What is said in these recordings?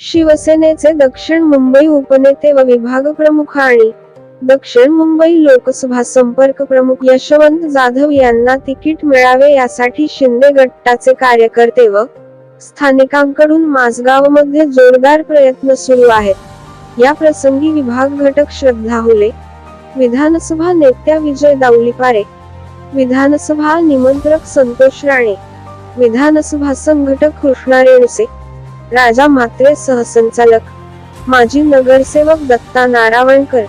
शिवसेनेचे दक्षिण मुंबई उपनेते व विभाग प्रमुख आणि दक्षिण मुंबई लोकसभा संपर्क प्रमुख यशवंत जाधव यांना तिकीट मिळावे यासाठी शिंदे गटाचे कार्यकर्ते व स्थानिकांकडून माजगावमध्ये जोरदार प्रयत्न सुरू आहेत. या प्रसंगी विभाग घटक श्रद्धा हुले विधानसभा नेत्या विजय दावलीपारे विधानसभा निमंत्रक संतोष राणे विधानसभा संघटक कृष्णा रेणुसे राजा म्हात्रे सहसंचालक. माजी नगरसेवक दत्ता नारावणकर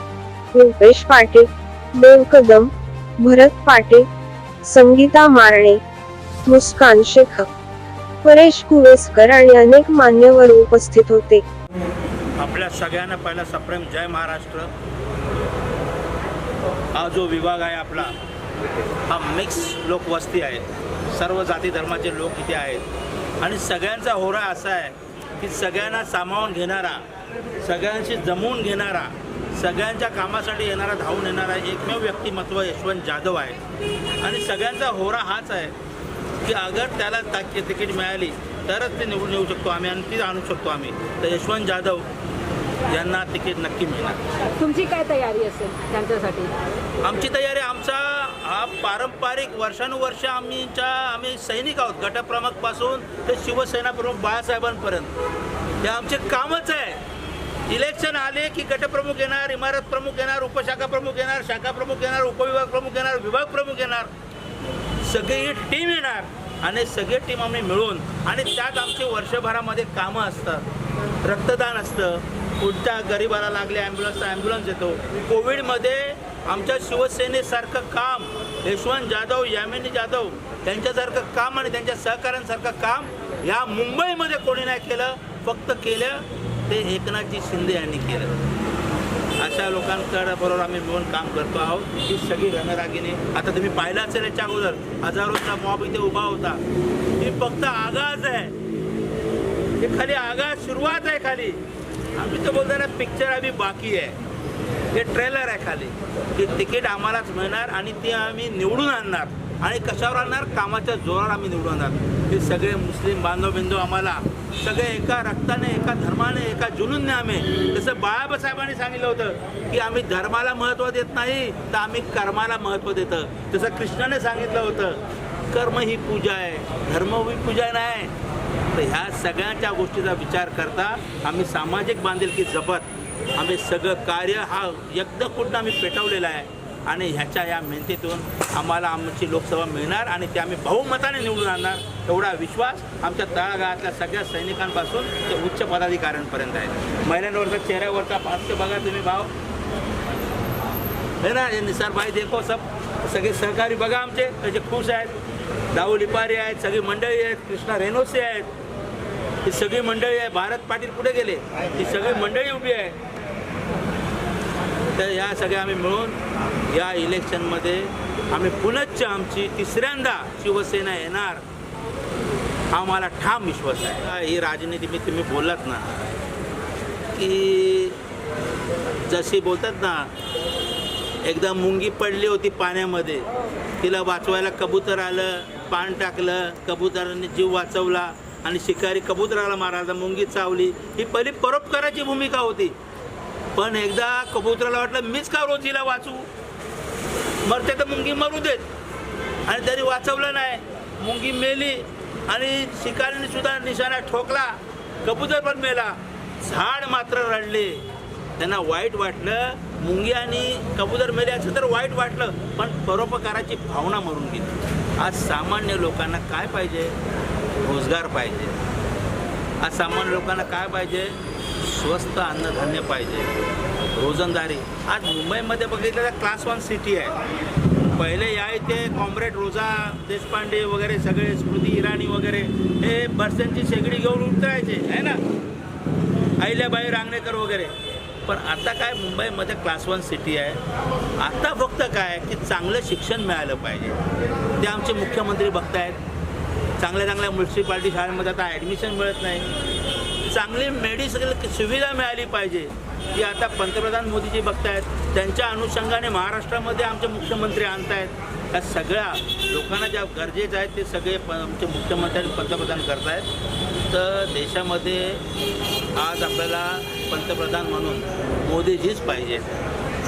रुपेश पाटील देव कदम भरत पाटील संगीता मारणे मुस्कान शेख परेश कुवेसकर आणि अनेक मान्यवर उपस्थित होते. आपल्या सगळ्यांना पहिला सप्रेम जय महाराष्ट्र. हा जो विभाग आहे आपला हा मिक्स लोकवस्ती आहे. सर्व जाती धर्माचे लोक इथे आहेत. आणि सगळ्यांचा होरा असा आहे की सगळ्यांना सामावून घेणारा सगळ्यांशी जमवून घेणारा सगळ्यांच्या कामासाठी येणारा धावून येणारा एकमेव व्यक्तिमत्व यशवंत जाधव आहे. आणि सगळ्यांचा होरा हाच आहे की अगर त्याला ताक- तिकीट मिळाली तरच ते निवडून येऊ शकतो आम्ही आणि ती आणू शकतो आम्ही. तर यशवंत जाधव यांना तिकीट नक्की मिळणार. तुमची काय तयारी असेल त्यांच्यासाठी? आमची तयारी आमचा हा पारंपरिक वर्षानुवर्ष आम्हीच्या आम्ही सैनिक आहोत. गटप्रमुखपासून ते शिवसेनाप्रमुख बाळासाहेबांपर्यंत. हे आमचे कामच आहे. इलेक्शन आले की गटप्रमुख येणार इमारत प्रमुख येणार उपशाखा प्रमुख येणार शाखा प्रमुख येणार उपविभाग प्रमुख येणार विभाग प्रमुख येणार. सगळी टीम येणार आणि सगळी टीम आम्ही मिळून आणि त्यात आमची वर्षभरामध्ये कामं असतात. रक्तदान असतं. पुढच्या गरिबाला लागले ॲम्ब्युलन्स ॲम्ब्युलन्स येतो. कोविडमध्ये आमच्या शिवसेनेसारखं काम यशवंत जाधव यामिनी जाधव त्यांच्यासारखं काम आणि त्यांच्या सहकाऱ्यांसारखं काम या मुंबईमध्ये कोणी नाही केलं फक्त केलं ते एकनाथजी शिंदे यांनी केलं. अशा लोकांकडे बरोबर आम्ही मिळून काम करतो आहोत. ही सगळी रणरागिणी आता तुम्ही पाहिलं असेल याच्या अगोदर. हजारोचा मॉब इथे उभा होता. ही फक्त आगाज आहे. हे खाली आगाज सुरुवात आहे खाली. आम्ही तर बोलताना पिक्चर आम्ही बाकी आहे. हे ट्रेलर आहे खाली. की तिकीट आम्हालाच मिळणार आणि ते आम्ही निवडून आणणार. आणि कशावर आणणार? कामाच्या जोरावर आम्ही निवडून आणणार. हे सगळे मुस्लिम बांधव बिंदू आम्हाला सगळे एका रक्ताने एका धर्माने एका जुनूनने आम्ही जसं बाळासाहेबांनी सांगितलं होतं की आम्ही धर्माला महत्त्व देत नाही तर आम्ही कर्माला महत्त्व देतं. जसं कृष्णाने सांगितलं होतं कर्म ही पूजा आहे धर्म ही पूजा नाही. तर ह्या सगळ्यांच्या गोष्टीचा विचार करता आम्ही सामाजिक बांधिलकी जपत आम्ही सगळं कार्य हा यज्ञकुंड आम्ही पेटवलेला आहे. आणि ह्याच्या या मेहनतीतून आम्हाला आमची लोकसभा मिळणार आणि ते आम्ही बहुमताने निवडून आणणार एवढा विश्वास आमच्या तळागाळातल्या सगळ्या सैनिकांपासून ते उच्च पदाधिकाऱ्यांपर्यंत आहे. महिलांवरचा चेहऱ्यावरचा पाच बघा तुम्ही भाव. है ना हे निसार भाई देखो सब. सगळे सहकारी बघा आमचे त्याचे खुश आहेत. दाऊ लिपारी आहेत सगळी मंडळी आहेत कृष्णा रेनोसे आहेत. ही सगळी मंडळी आहे भारत पाटील कुठे गेले? ही सगळी मंडळी उभी आहे. तर या सगळ्या आम्ही मिळून या इलेक्शनमध्ये आम्ही पुनच्च आमची तिसऱ्यांदा शिवसेना येणार हा मला ठाम विश्वास आहे. ही राजनीती मी तुम्ही बोललात ना की जशी बोलतात ना एकदा मुंगी पडली होती पाण्यामध्ये तिला वाचवायला कबूतर आलं पान टाकलं कबुतराने जीव वाचवला आणि शिकारी कबुतराला मारायला मुंगी चावली. ही पहिली परोपकाराची भूमिका होती. पण एकदा कबुतराला वाटलं मीच का रोजीला वाचू? मरते तर मुंगी मरू देत. आणि तरी वाचवलं नाही. मुंगी मेली आणि शिकारीने सुद्धा निशाणा ठोकला. कबुतर पण मेला. झाड मात्र रडले. त्यांना वाईट वाटलं. मुंगी आणि कबुतर मेले असं तर वाईट वाटलं पण परोपकाराची भावना मरून गेली. आज सामान्य लोकांना काय पाहिजे? रोजगार पाहिजे. आज सामान्य लोकांना काय पाहिजे? स्वस्त अन्नधान्य पाहिजे. रोजंदारी. आज मुंबईमध्ये बघितलं तर क्लास वन सिटी आहे. पहिले या इथे कॉम्रेड रोजा देशपांडे वगैरे सगळे स्मृती इराणी वगैरे हे बरसांची शेगडी घेऊन उतरायचे आहे ना? अहिल्याबाई रांगणेकर वगैरे. पण आता काय मुंबईमध्ये क्लास वन सिटी आहे. आता फक्त काय की चांगलं शिक्षण मिळालं पाहिजे. ते आमचे मुख्यमंत्री बघतायत. चांगल्या चांगल्या म्युन्सिपाल्टी शाळेमध्ये आता ॲडमिशन मिळत नाही. चांगली मेडिकल सुविधा मिळाली पाहिजे. जी आता पंतप्रधान मोदीजी बघतायत त्यांच्या अनुषंगाने महाराष्ट्रामध्ये आमचे मुख्यमंत्री आणतायत. या सगळ्या लोकांना ज्या गरजेचं आहेत ते सगळे प आमचे मुख्यमंत्री पंतप्रधान करतायत. तर देशामध्ये आज आपल्याला पंतप्रधान म्हणून मोदीजीच पाहिजे.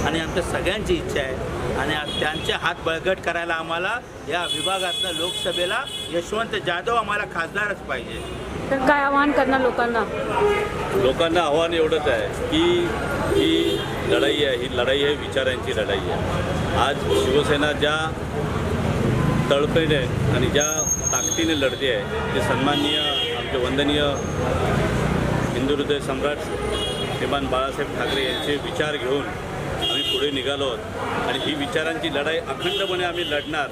आणि आमच्या सगळ्यांची इच्छा आहे. आणि त्यांचे हात बळकट करायला आम्हाला या विभागातनं लोकसभेला यशवंत जाधव आम्हाला खासदारच पाहिजे. तर काय आवाहन करणार लोकांना? लोकांना आव्हान एवढंच आहे की ही लढाई आहे ही लढाई आहे विचारांची लढाई आहे. आज शिवसेना ज्या तळपेने आणि ज्या ताकदीने लढते आहे ते सन्माननीय आमचे वंदनीय हिंदू हृदय सम्राट श्रीमान बाळासाहेब ठाकरे यांचे विचार घेऊन आम्ही पुढे निघालो आहोत. आणि ही विचारांची लढाई अखंडपणे आम्ही लढणार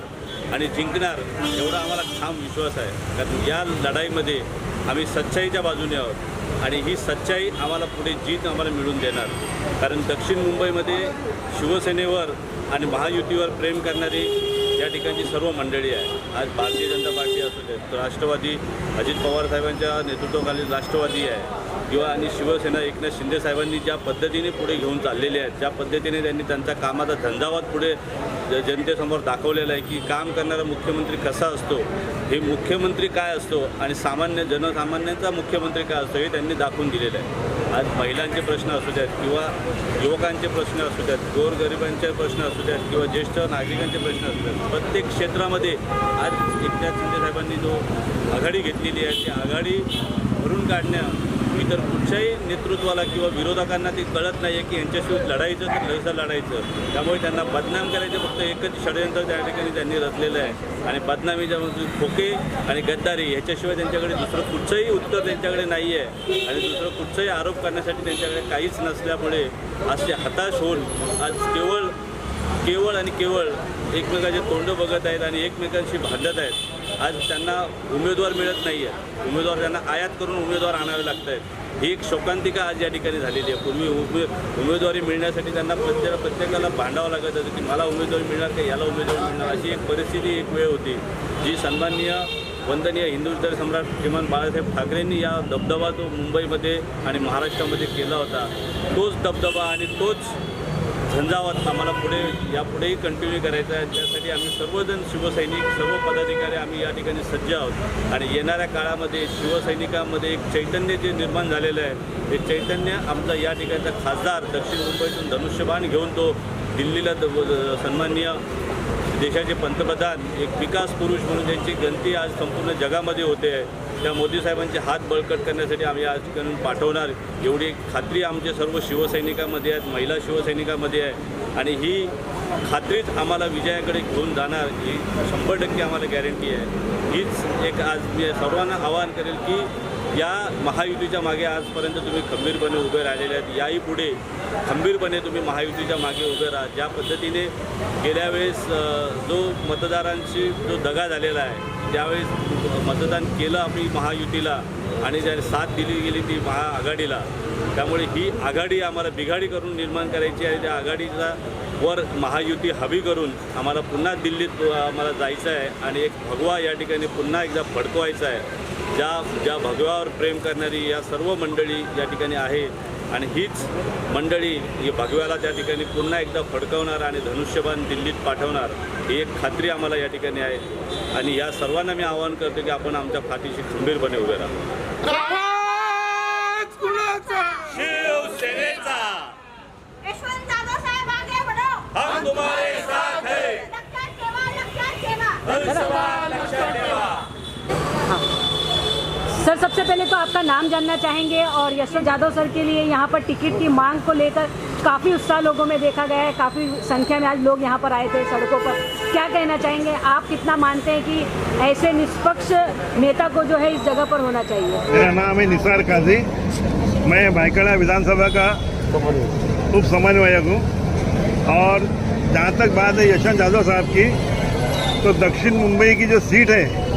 आणि जिंकणार एवढा आम्हाला ठाम विश्वास आहे. कारण या लढाईमध्ये आम्ही सच्चाईच्या बाजूने आहोत. आणि ही सच्चाई आम्हाला पुढे जीत आम्हाला मिळून देणार. कारण दक्षिण मुंबईमध्ये शिवसेनेवर आणि महायुतीवर प्रेम करणारी या ठिकाणची सर्व मंडळी आहे. आज भारतीय जनता पार्टी असू देत तर राष्ट्रवादी अजित पवार साहेबांच्या नेतृत्वाखाली राष्ट्रवादी आहे. किंवा आणि शिवसेना एकनाथ शिंदे साहेबांनी ज्या पद्धतीने पुढे घेऊन चाललेले आहेत ज्या पद्धतीने त्यांनी त्यांचा कामाचा झंझावात पुढे जनतेसमोर दाखवलेलं आहे की काम करणारा मुख्यमंत्री कसा असतो हे मुख्यमंत्री काय असतो आणि सामान्य जनसामान्यांचा मुख्यमंत्री काय असतो हे त्यांनी दाखवून दिलेलं आहे. आज महिलांचे प्रश्न असू द्यात किंवा युवकांचे प्रश्न असू द्यात गोरगरिबांचे प्रश्न असू द्यात किंवा ज्येष्ठ नागरिकांचे प्रश्न असू द्यात प्रत्येक क्षेत्रामध्ये आज एकनाथ शिंदेसाहेबांनी जो आघाडी घेतलेली आहे ती आघाडी भरून काढण्या इतर कुठच्याही नेतृत्वाला किंवा विरोधकांना ते कळत नाही आहे की यांच्याशिवाय लढायचं तर लयचं लढायचं त्यामुळे त्यांना बदनाम करायचं फक्त एकच षडयंत्र त्या ठिकाणी त्यांनी रचलेलं आहे. आणि बदनामीच्या म्हणजे खोके आणि गद्दारी ह्याच्याशिवाय त्यांच्याकडे दुसरं कुठचंही उत्तर त्यांच्याकडे नाही आहे आणि दुसरं कुठचाही आरोप करण्यासाठी त्यांच्याकडे काहीच नसल्यामुळे आज ते हताश होऊन आज केवळ केवळ आणि केवळ एकमेकाचे तोंड बघत आहेत आणि एकमेकांशी भांडत आहेत. आज त्यांना उमेदवार मिळत नाही आहे उमेदवार त्यांना आयात करून उमेदवार आणावे लागत आहेत ही एक शोकांतिका आज या ठिकाणी झालेली आहे. पूर्वी उमे उमेदवारी मिळण्यासाठी त्यांना प्रत्येक प्रत्येकाला भांडावं लागत होतं की मला उमेदवारी मिळणार का याला उमेदवारी मिळणार? अशी एक परिस्थिती एक वेळ होती. जी सन्माननीय वंदनीय हिंदू हृदय सम्राट श्रीमान बाळासाहेब ठाकरेंनी या दबदबा तो मुंबईमध्ये आणि महाराष्ट्रामध्ये केला होता. तोच दबदबा आणि तोच झंझावात आम्हाला पुढे यापुढेही कंटिन्यू करायचं आहे. त्यासाठी आम्ही सर्वजण शिवसैनिक सर्व पदाधिकारी आम्ही या ठिकाणी सज्ज आहोत. आणि येणाऱ्या काळामध्ये शिवसैनिकांमध्ये एक चैतन्य जे निर्माण झालेलं आहे ते चैतन्य आमचा या ठिकाणचा खासदार दक्षिण मुंबईतून धनुष्यबाण घेऊन तो दिल्लीला द- सन्माननीय देशाचे पंतप्रधान एक विकास पुरुष म्हणून त्यांची गणती आज संपूर्ण जगामध्ये होते आहे. त्या मोदी साहेबांचे हात बळकट करण्यासाठी आम्ही आज करून पाठवणार. एवढी खात्री आमच्या सर्व शिवसैनिकामध्ये आहेत महिला शिवसैनिकामध्ये आहे. आणि ही खात्रीच आम्हाला विजयाकडे घेऊन जाणार ही शंभर टक्के आम्हाला गॅरंटी आहे. हीच एक आज मी सर्वांना आवाहन करेल की या महायुतीच्या मागे आजपर्यंत तुम्ही खंबीरपणे उभे राहिलेले आहेत. याही पुढे खंबीरपणे तुम्ही महायुतीच्या मागे उभे राहा. ज्या पद्धतीने गेल्या वेळेस जो मतदारांशी जो दगा झालेला आहे त्यावेळेस मतदान केलं आम्ही महायुतीला आणि ज्याने साथ दिली गेली ती महाआघाडीला. त्यामुळे ही आघाडी आम्हाला बिघाडी करून निर्माण करायची आहे. त्या आघाडीचा वर महायुती हवी करून आम्हाला पुन्हा दिल्लीत आम्हाला जायचं आहे आणि एक भगवा या ठिकाणी पुन्हा एकदा फडकवायचा आहे. ज्या ज्या भगव्यावर प्रेम करणारी या सर्व मंडळी या ठिकाणी आहे आणि हीच मंडळी ही भगव्याला त्या ठिकाणी पुन्हा एकदा फडकवणार आणि धनुष्यबाण दिल्लीत पाठवणार ही एक खात्री आम्हाला या ठिकाणी आहे. आणि या सर्वांना मी आवाहन करतो की आपण आमच्या फाटीशी खंबीरपणे उभे राहू. शिवसेनेचा. सर, सबसे पहले तो आपका नाम जानना चाहेंगे और यशवंत यादव सर के लिए यहाँ पर टिकट की मांग को लेकर काफ़ी उत्साह लोगों में देखा गया है, काफ़ी संख्या में आज लोग यहाँ पर आए थे सड़कों पर। क्या कहना चाहेंगे? आप कितना मानते हैं कि ऐसे निष्पक्ष नेता को जो है इस जगह पर होना चाहिए? मेरा नाम है निसार काजी। मैं भाईकड़ा विधानसभा का उप समन्वयक हूँ। और जहाँ तक बात है यशवंत यादव साहब की तो दक्षिण मुंबई की जो सीट है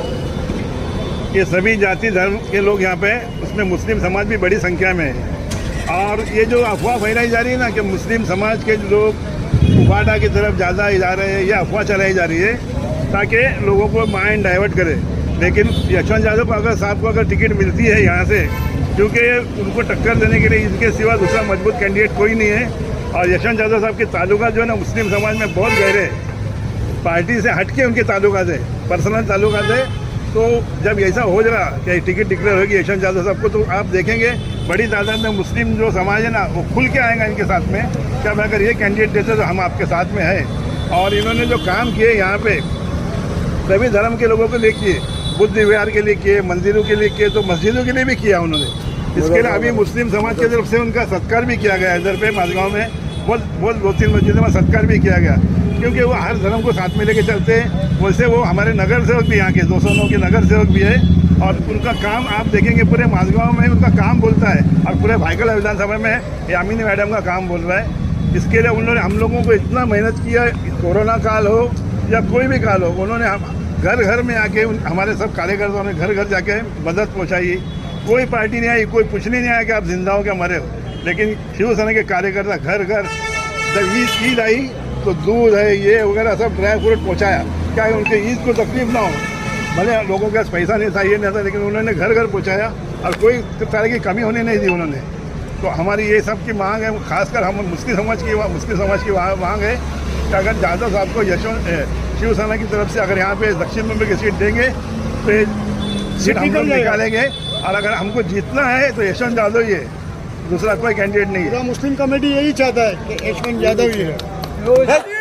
ये सभी जाति, धर्म के लोग यहाँ पे, उसमें मुस्लिम समाज भी बड़ी संख्या में है। और ये जो अफवाह फैलाई जा रही है ना कि मुस्लिम समाज के लोग उबाडा की तरफ़ ज़्यादा जा रहे हैं, ये अफवाह चलाई जा रही है, ताकि लोगों को माइंड डाइवर्ट करे। लेकिन यशवंत यादव को अगर साहब को अगर टिकट मिलती है यहाँ से, क्योंकि उनको टक्कर देने के लिए इनके सिवा दूसरा मज़बूत कैंडिडेट कोई नहीं है, और यशवंत यादव साहब के ताल्लुका जो है ना, मुस्लिम समाज में बहुत गहरे पार्टी से हटके उनके ताल्लुकात है पर्सनल ताल्लुकात है तो जब ऐसा हो रहा कि टिकट डिक्लेयर होगी यशवंत यादव साहब को तो आप देखेंगे, बड़ी तादाद में मुस्लिम जो समाज है ना, वो खुल के आएगा इनके साथ में। कि अब अगर ये कैंडिडेट देते तो हम आपके साथ में हैं। और इन्होंने जो काम किए यहाँ पे, सभी धर्म के लोगों को लिए किए बुद्ध विहार के लिए किए, मंदिरों के लिए किए तो मस्जिदों के लिए भी किया उन्होंने। इसके लिए अभी मुस्लिम समाज की तरफ़ से उनका सत्कार भी किया गया इधर पे माजगांव में, बहुत बहुत दो तीन मस्जिदों में सत्कार भी किया गया। क्योंकि वो हर धर्म को साथ में लेके चलते हैं। वैसे वो हमारे नगर सेवक भी यहाँ के, दो सौ नौ के नगर सेवक भी है। और उनका काम आप देखेंगे, पूरे माजगांव में उनका काम बोलता है और पूरे भाईकला विधानसभा में यामिनी मैडम का काम बोल रहा है। इसके लिए उन्होंने हम लोगों को इतना मेहनत किया, कोरोना काल हो या कोई भी काल हो, उन्होंने हम घर घर में आके हमारे सब कार्यकर्ताओं ने घर घर जाके मदद पहुँचाई। कोई पार्टी नहीं आई, कोई पूछने नहीं आया कि आप ज़िंदा हो क्या मरे हो। लेकिन शिवसेना के कार्यकर्ता घर घर जब ईद आई तो दूध है ये वगैरह सब ड्राई फ्रूट पहुँचाया। क्या उनके ईद को तकलीफ़ ना हो? भले लोगों के पास पैसा नहीं था ये नहीं था लेकिन उन्होंने घर घर पहुँचाया और कोई तरह की कमी होने नहीं दी उन्होंने। तो हमारी ये सब की मांग है खासकर हम मुस्लिम समाज की मुस्लिम समाज की मांग है कि अगर यादव साहब को यशवंत शिवसेना की तरफ़ से अगर यहाँ पे दक्षिण मुंबई की सीट देंगे तो सीट हम लोग निकालेंगे और अगर हमको जीतना है तो यशवंत यादव ही है। दूसरा कोई कैंडिडेट नहीं है। मुस्लिम कमेटी यही चाहता है कि यशवंत यादव ही है। 哎